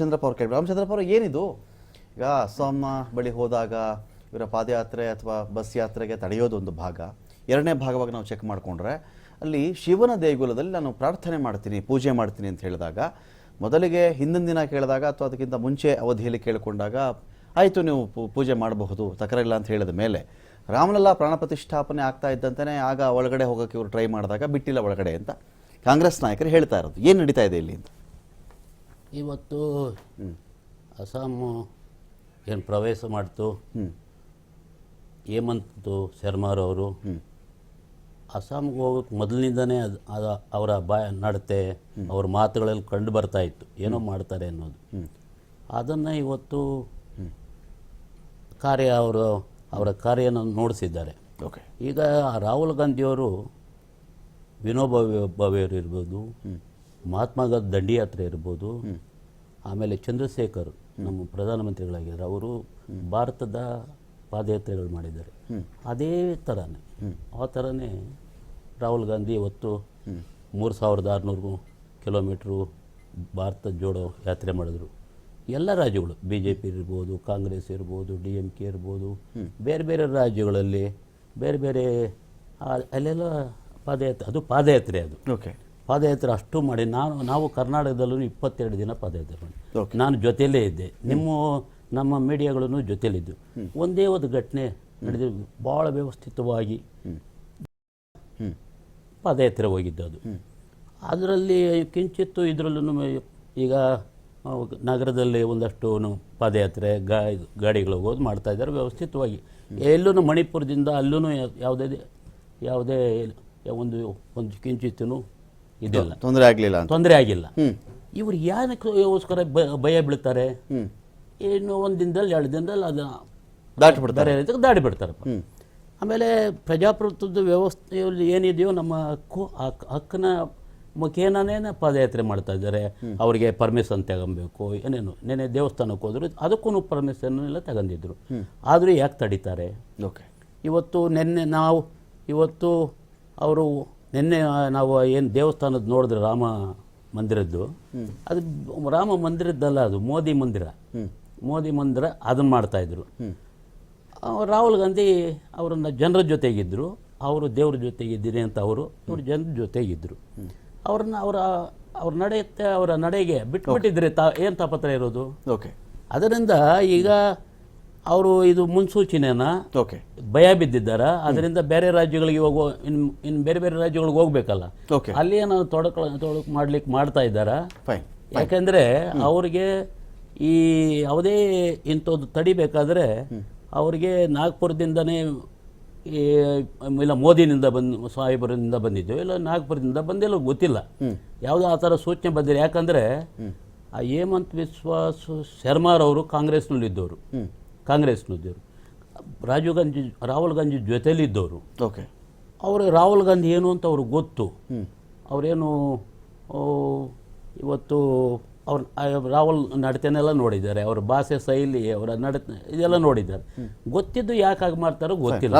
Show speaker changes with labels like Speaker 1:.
Speaker 1: ಚಂದ್ರಪ್ಪ ಅವ್ರು ಕೇಳಿ ರಾಮಚಂದ್ರಪ್ಪ ಅವರು, ಏನಿದು? ಈಗ ಅಸ್ಸಾಂ ಬಳಿ ಹೋದಾಗ ಇವರ ಪಾದಯಾತ್ರೆ ಅಥವಾ ಬಸ್ ಯಾತ್ರೆಗೆ ತಡೆಯೋದು ಒಂದು ಭಾಗ. ಎರಡನೇ ಭಾಗವಾಗಿ ನಾವು ಚೆಕ್ ಮಾಡಿಕೊಂಡ್ರೆ, ಅಲ್ಲಿ ಶಿವನ ದೇಗುಲದಲ್ಲಿ ನಾನು ಪ್ರಾರ್ಥನೆ ಮಾಡ್ತೀನಿ, ಪೂಜೆ ಮಾಡ್ತೀನಿ ಅಂತ ಹೇಳಿದಾಗ, ಮೊದಲಿಗೆ ಹಿಂದಿನ ದಿನ ಕೇಳಿದಾಗ ಅಥವಾ ಅದಕ್ಕಿಂತ ಮುಂಚೆ ಅವಧಿಯಲ್ಲಿ ಕೇಳಿಕೊಂಡಾಗ, ಆಯಿತು, ನೀವು ಪೂಜೆ ಮಾಡಬಹುದು ತಕರಿಲ್ಲ ಅಂತ ಹೇಳಿದ ಮೇಲೆ, ರಾಮಲಲ್ಲ ಪ್ರಾಣ ಪ್ರತಿಷ್ಠಾಪನೆ ಆಗ್ತಾ ಇದ್ದಂತೆಯೇ ಆಗ ಒಳಗಡೆ ಹೋಗೋಕ್ಕೆ ಇವರು ಟ್ರೈ ಮಾಡಿದಾಗ ಬಿಟ್ಟಿಲ್ಲ ಒಳಗಡೆ ಅಂತ ಕಾಂಗ್ರೆಸ್ ನಾಯಕರು ಹೇಳ್ತಾ ಇರೋದು. ಏನು ನಡೀತಾ ಇದೆ ಇಲ್ಲಿ
Speaker 2: ಇವತ್ತು ಅಸ್ಸಾಮು ಏನು ಪ್ರವೇಶ ಮಾಡ್ತು ಹೇಮಂತ್ ಶರ್ಮಾರವರು ಅಸ್ಸಾಂಗೆ ಹೋಗೋಕ್ಕೆ ಮೊದಲಿನಿಂದನೇ ಅದು ಅದು ಅವರ ಬಾಯ ನಡತೆ ಅವ್ರ ಮಾತುಗಳಲ್ಲಿ ಕಂಡು ಬರ್ತಾ ಇತ್ತು. ಏನೋ ಮಾಡ್ತಾರೆ ಅನ್ನೋದು. ಅದನ್ನು ಇವತ್ತು ಕಾರ್ಯ ಅವರು ಅವರ ಕಾರ್ಯನ ನೋಡಿಸಿದ್ದಾರೆ.
Speaker 1: ಓಕೆ.
Speaker 2: ಈಗ ರಾಹುಲ್ ಗಾಂಧಿಯವರು ವಿನೋಬಾವಿ ಬಾವಿಯವರು ಇರ್ಬೋದು ಮಹಾತ್ಮ ಗಾಂಧಿ ದಂಡಿಯಾತ್ರೆ ಇರ್ಬೋದು ಆಮೇಲೆ ಚಂದ್ರಶೇಖರ್ ನಮ್ಮ ಪ್ರಧಾನಮಂತ್ರಿಗಳಾಗಿದ್ದಾರೆ ಅವರು ಭಾರತದ ಪಾದಯಾತ್ರೆಗಳು ಮಾಡಿದ್ದಾರೆ. ಅದೇ ಥರನೇ ಆ ಥರನೇ ರಾಹುಲ್ ಗಾಂಧಿ ಇವತ್ತು ಮೂರು ಸಾವಿರದ ಆರುನೂರು ಕಿಲೋಮೀಟ್ರು ಭಾರತ ಜೋಡೋ ಯಾತ್ರೆ ಮಾಡಿದ್ರು. ಎಲ್ಲ ರಾಜ್ಯಗಳು ಬಿ ಜೆ ಪಿ ಇರ್ಬೋದು ಕಾಂಗ್ರೆಸ್ ಇರ್ಬೋದು ಡಿ ಎಂ ಕೆ ಇರ್ಬೋದು ಬೇರೆ ಬೇರೆ ರಾಜ್ಯಗಳಲ್ಲಿ ಬೇರೆ ಬೇರೆ ಅಲ್ಲೆಲ್ಲ ಪಾದಯಾತ್ರೆ ಅದು ಪಾದಯಾತ್ರೆ ಅದು.
Speaker 1: ಓಕೆ
Speaker 2: ಪಾದಯಾತ್ರೆ ಅಷ್ಟು ಮಾಡಿ ನಾನು ನಾವು ಕರ್ನಾಟಕದಲ್ಲೂ ಇಪ್ಪತ್ತೆರಡು ದಿನ ಪಾದಯಾತ್ರೆ ಮಾಡಿ. ನಾನು ಜೊತೆಯಲ್ಲೇ ಇದ್ದೆ. ನಿಮ್ಮ ನಮ್ಮ ಮೀಡಿಯಾಗಳನ್ನು ಜೊತೆಯಲ್ಲಿದ್ದು. ಒಂದೇ ಒಂದು ಘಟನೆ ನಡೆದು ಭಾಳ ವ್ಯವಸ್ಥಿತವಾಗಿ ಪಾದಯಾತ್ರೆ ಹೋಗಿದ್ದು ಅದು ಅದರಲ್ಲಿ ಕಿಂಚಿತ್ತು ಇದರಲ್ಲೂ ಈಗ ನಗರದಲ್ಲಿ ಒಂದಷ್ಟು ಪಾದಯಾತ್ರೆ ಗಾ ಗಾಡಿಗಳು ಹೋಗೋದು ಮಾಡ್ತಾ ಇದ್ದಾರೆ ವ್ಯವಸ್ಥಿತವಾಗಿ. ಎಲ್ಲೂ ಮಣಿಪುರದಿಂದ ಅಲ್ಲೂ ಯಾವುದೇ ಯಾವುದೇ ಒಂದು ಒಂದು ಕಿಂಚಿತ್ತೂ ಇದಿಲ್ಲ
Speaker 1: ತೊಂದರೆ ಆಗಲಿಲ್ಲ
Speaker 2: ತೊಂದರೆ ಆಗಿಲ್ಲ. ಇವರು ಯಾರಕ್ಕೋಸ್ಕರ ಭಯ ಬೀಳ್ತಾರೆ?
Speaker 1: ಏನು
Speaker 2: ಇನ್ನು ಒಂದು ದಿನದಲ್ಲಿ ಎರಡು ದಿನದಲ್ಲಿ ಅದು
Speaker 1: ದಾಟಿ ಬಿಡ್ತಾರೆ.
Speaker 2: ಬಿಡ್ತಾರಪ್ಪ ಆಮೇಲೆ ಪ್ರಜಾಪ್ರಭುತ್ವದ ವ್ಯವಸ್ಥೆಯಲ್ಲಿ ಏನಿದೆಯೋ ನಮ್ಮ ಹಕ್ಕು ಹಕ್ಕನ ಮುಖೇನನೇ ಪಾದಯಾತ್ರೆ ಮಾಡ್ತಾ ಇದ್ದಾರೆ. ಅವರಿಗೆ ಪರ್ಮಿಷನ್ ತಗೊಬೇಕು. ಏನೇನು ನೆನೆ ದೇವಸ್ಥಾನಕ್ಕೆ ಹೋದ್ರು ಅದಕ್ಕೂ ಪರ್ಮಿಷನ್ ಎಲ್ಲ ತಗೊಂಡಿದ್ರು. ಆದರೂ ಯಾಕೆ ತಡೀತಾರೆ?
Speaker 1: ಓಕೆ
Speaker 2: ಇವತ್ತು ನಿನ್ನೆ ನಾವು ಇವತ್ತು ಅವರು ನಿನ್ನೆ ನಾವು ಏನು ದೇವಸ್ಥಾನದ ನೋಡಿದ್ರೆ ರಾಮ ಮಂದಿರದ್ದು ಅದು ರಾಮ ಮಂದಿರದ್ದಲ್ಲ ಅದು ಮೋದಿ ಮಂದಿರ. ಮೋದಿ ಮಂದಿರ ಅದನ್ನು ಮಾಡ್ತಾಯಿದ್ರು ರಾಹುಲ್ ಗಾಂಧಿ ಅವರನ್ನ ಜನರ ಜೊತೆಗಿದ್ದರು ಅವರು ದೇವ್ರ ಜೊತೆಗಿದ್ದೀನಿ ಅಂತ ಅವರು ಇವರು ಜನರ ಜೊತೆಗಿದ್ದರು ಅವ್ರನ್ನ ಅವರ ಅವ್ರ ನಡೆಯುತ್ತೆ ಅವರ ನಡೆಗೆ ಬಿಟ್ಬಿಟ್ಟಿದ್ರೆ ತಾ ಏನು ತಾಪತ್ರ ಇರೋದು?
Speaker 1: ಓಕೆ.
Speaker 2: ಅದರಿಂದ ಈಗ ಅವರು ಇದು ಮುನ್ಸೂಚನೆನ
Speaker 1: ಓಕೆ
Speaker 2: ಭಯ ಬಿದ್ದಿದ್ದಾರ. ಅದರಿಂದ ಬೇರೆ ರಾಜ್ಯಗಳಿಗೆ ಹೋಗೋ ಇನ್ ಇನ್ನು ಬೇರೆ ಬೇರೆ ರಾಜ್ಯಗಳಿಗೆ ಹೋಗ್ಬೇಕಲ್ಲ. ಅಲ್ಲಿ ಏನೋ ತೊಡಕ ತೊಡಕು ಮಾಡ್ಲಿಕ್ಕೆ ಮಾಡ್ತಾ ಇದ್ದಾರ.
Speaker 1: ಫೈನ್
Speaker 2: ಯಾಕಂದ್ರೆ ಅವ್ರಿಗೆ ಈ ಯಾವುದೇ ಇಂಥದ್ದು ತಡಿಬೇಕಾದ್ರೆ ಅವ್ರಿಗೆ ನಾಗ್ಪುರದಿಂದನೇ ಈ ಇಲ್ಲ ಮೋದಿನಿಂದ ಬಂದು ಸಾಹೇಬರಿಂದ ಬಂದಿದ್ದು. ಇಲ್ಲ ನಾಗ್ಪುರದಿಂದ ಬಂದಿಲ್ಲ ಗೊತ್ತಿಲ್ಲ. ಯಾವುದೋ ಆ ಥರ ಸೂಚನೆ ಬಂದಿಲ್ಲ ಯಾಕಂದ್ರೆ ಆ ಹೇಮಂತ್ ವಿಶ್ವಾಸ್ ಶರ್ಮಾರವರು ಕಾಂಗ್ರೆಸ್ನಲ್ಲಿದ್ದವರು. ಕಾಂಗ್ರೆಸ್ನಲ್ಲಿದ್ದವರು ರಾಜೀವ್ ಗಾಂಧಿ ರಾಹುಲ್ ಗಾಂಧಿ ಜೊತೆಲಿದ್ದವರು.
Speaker 1: ಓಕೆ.
Speaker 2: ಅವರು ರಾಹುಲ್ ಗಾಂಧಿ ಏನು ಅಂತ ಅವ್ರಿಗೆ ಗೊತ್ತು. ಅವರೇನು ಇವತ್ತು ಅವ್ರ ರಾಹುಲ್ ನಡತೆನೆಲ್ಲ ನೋಡಿದ್ದಾರೆ. ಅವ್ರ ಭಾಷೆ ಶೈಲಿ ಅವರ ನಡತೆ ಇದೆಲ್ಲ ನೋಡಿದ್ದಾರೆ. ಗೊತ್ತಿದ್ದು ಯಾಕಾಗಿ ಮಾಡ್ತಾರೋ ಗೊತ್ತಿಲ್ಲ.